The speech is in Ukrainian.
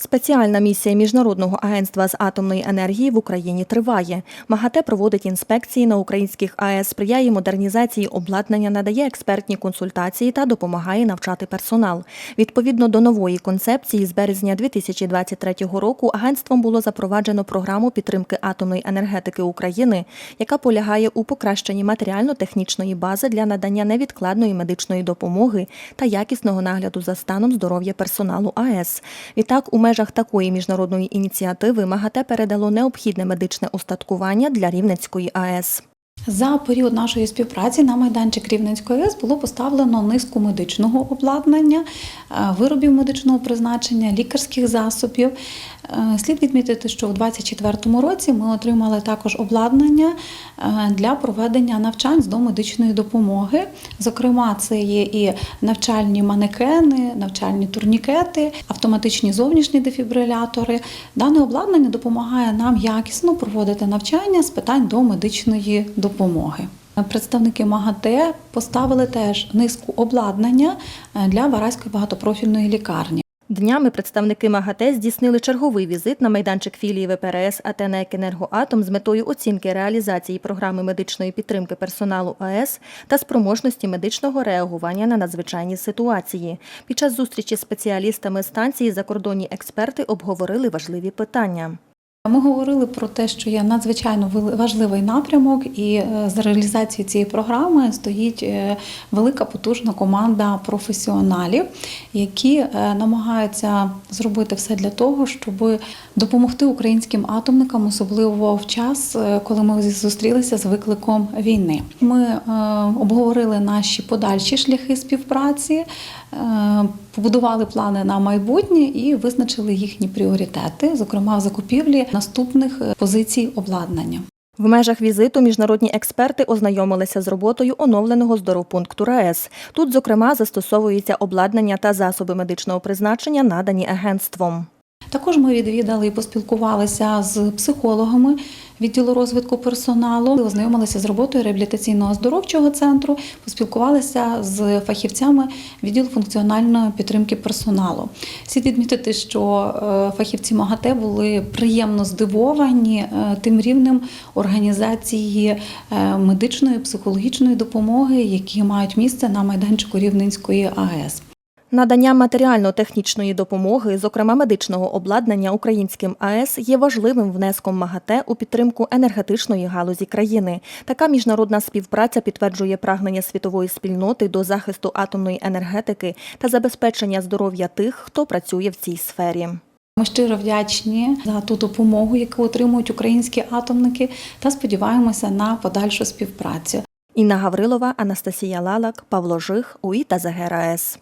Спеціальна місія Міжнародного агентства з атомної енергії в Україні триває. МАГАТЕ проводить інспекції на українських АЕС, сприяє модернізації обладнання, надає експертні консультації та допомагає навчати персонал. Відповідно до нової концепції, з березня 2023 року агентством було запроваджено програму підтримки атомної енергетики України, яка полягає у покращенні матеріально-технічної бази для надання невідкладної медичної допомоги та якісного нагляду за станом здоров'я персоналу АЕС. Відтак, у межах такої міжнародної ініціативи МАГАТЕ передало необхідне медичне устаткування для Рівненської АЕС. За період нашої співпраці на майданчик Рівненської АЕС було поставлено низку медичного обладнання, виробів медичного призначення, лікарських засобів. Е, Слід відмітити, що у 2024 році ми отримали також обладнання е, для проведення навчань з домедичної допомоги. Зокрема, це є і навчальні манекени, навчальні турнікети, автоматичні зовнішні дефібрилятори. Дане обладнання допомагає нам якісно проводити навчання з питань домедичної допомоги. Представники МАГАТЕ поставили теж низку обладнання е, для Вараської багатопрофільної лікарні. Днями представники МАГАТЕ здійснили черговий візит на майданчик філії ВПРС «Атенек Енергоатом» з метою оцінки реалізації програми медичної підтримки персоналу АЕС та спроможності медичного реагування на надзвичайні ситуації. Під час зустрічі з спеціалістами станції закордонні експерти обговорили важливі питання. Ми говорили про те, що є надзвичайно важливий напрямок, і е, за реалізацією цієї програми стоїть е, велика потужна команда професіоналів, які е, намагаються зробити все для того, щоб допомогти українським атомникам, особливо в час, коли ми зустрілися з викликом війни. Ми обговорили наші подальші шляхи співпраці, побудували плани на майбутнє і визначили їхні пріоритети, зокрема в закупівлі наступних е, позицій обладнання. В межах візиту міжнародні експерти ознайомилися з роботою оновленого здоровпункту РаЕС. Тут, зокрема, застосовується обладнання та засоби медичного призначення, надані агентством. Також ми відвідали і поспілкувалися з психологами відділу розвитку персоналу, ознайомилися з роботою реабілітаційного оздоровчого центру, поспілкувалися з фахівцями відділу функціональної підтримки персоналу. Слід відмітити, що е, фахівці МАГАТЕ були приємно здивовані е, тим рівнем організації е, медичної психологічної допомоги, які мають місце на майданчику Рівненської АЕС. Надання матеріально-технічної допомоги, зокрема медичного обладнання українським АЕС, є важливим внеском МАГАТЕ у підтримку енергетичної галузі країни. Така міжнародна співпраця підтверджує прагнення світової спільноти до захисту атомної енергетики та забезпечення здоров'я тих, хто працює в цій сфері. Ми щиро вдячні за ту допомогу, яку отримують українські атомники, та сподіваємося на подальшу співпрацю. Інна Гаврилова, Анастасія Лалак, Павло Жих, УІ та ЗГРАЕС.